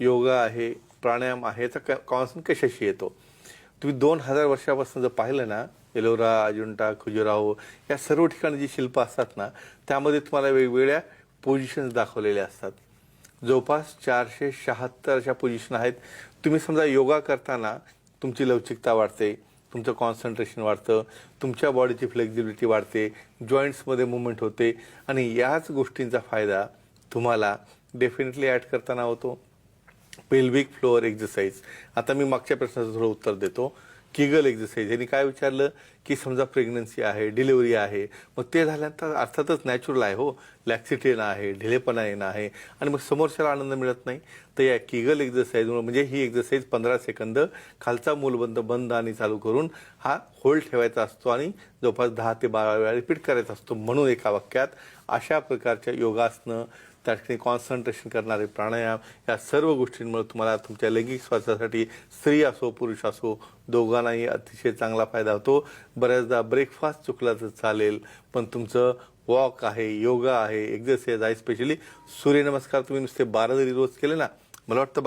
योगा आहे प्राणायाम आहे याचा कॉन्सन्ट कशाशी येतो? तुम्ही दोन हजार वर्षापासून जर पाहिलं ना एलोरा अजिंठा खुजुराहो या सर्व ठिकाणी जी शिल्प असतात ना त्यामध्ये तुम्हाला वेगवेगळ्या पोझिशन्स दाखवलेल्या असतात. जवळपास चारशे शहात्तर अशा पोझिशन आहेत. तुम्ही समजा योगा करताना तुमची लवचिकता वाढते तुमचं कॉन्सन्ट्रेशन वाढतं तुमच्या बॉडीची फ्लेक्झिबिलिटी वाढते जॉईंट्समध्ये मुवमेंट होते आणि याच गोष्टींचा फायदा तुम्हाला डेफिनेटली ॲड करताना होतो. पेल्विक फ्लोअर एक्झरसाईज आता मी मागच्या प्रश्नाचं थोडं उत्तर देतो. किगल एक्झरसाईज यांनी काय विचारलं? की समजा प्रेग्नन्सी आहे डिलिव्हरी आहे मग ते झाल्यानंतर अर्थातच नॅचरल आहे हो. लॅक्सिटी येणं आहे ढिलेपणा येणं आहे. आणि मग समोरच्याला आनंद मिळत नाही. तर या किगल एक्झरसाईज म्हणजे ही एक्झरसाईज पंधरा सेकंद खालचा मूलबंद बंद आणि चालू करून हा होल्ड ठेवायचा असतो आणि जवळपास दहा ते बारा वेळा रिपीट करायचा असतो म्हणून एका वाक्यात अशा प्रकारच्या योगासनं त्या ठिकाणी कॉन्सन्ट्रेशन करणारे प्राणायाम या सर्व गोष्टींमुळे तुम्हाला तुमच्या लैंगिक स्वास्थ्यासाठी स्त्री असो पुरुष असो दोघांनाही अतिशय चांगला फायदा होतो. बऱ्याचदा ब्रेकफास्ट चुकला तर चालेल पण तुमचं वॉक आहे योगा आहे एक्झरसाइज आहे स्पेशली सूर्यनमस्कार तुम्ही नुसते बारा जरी रोज केले ना मला वाटतं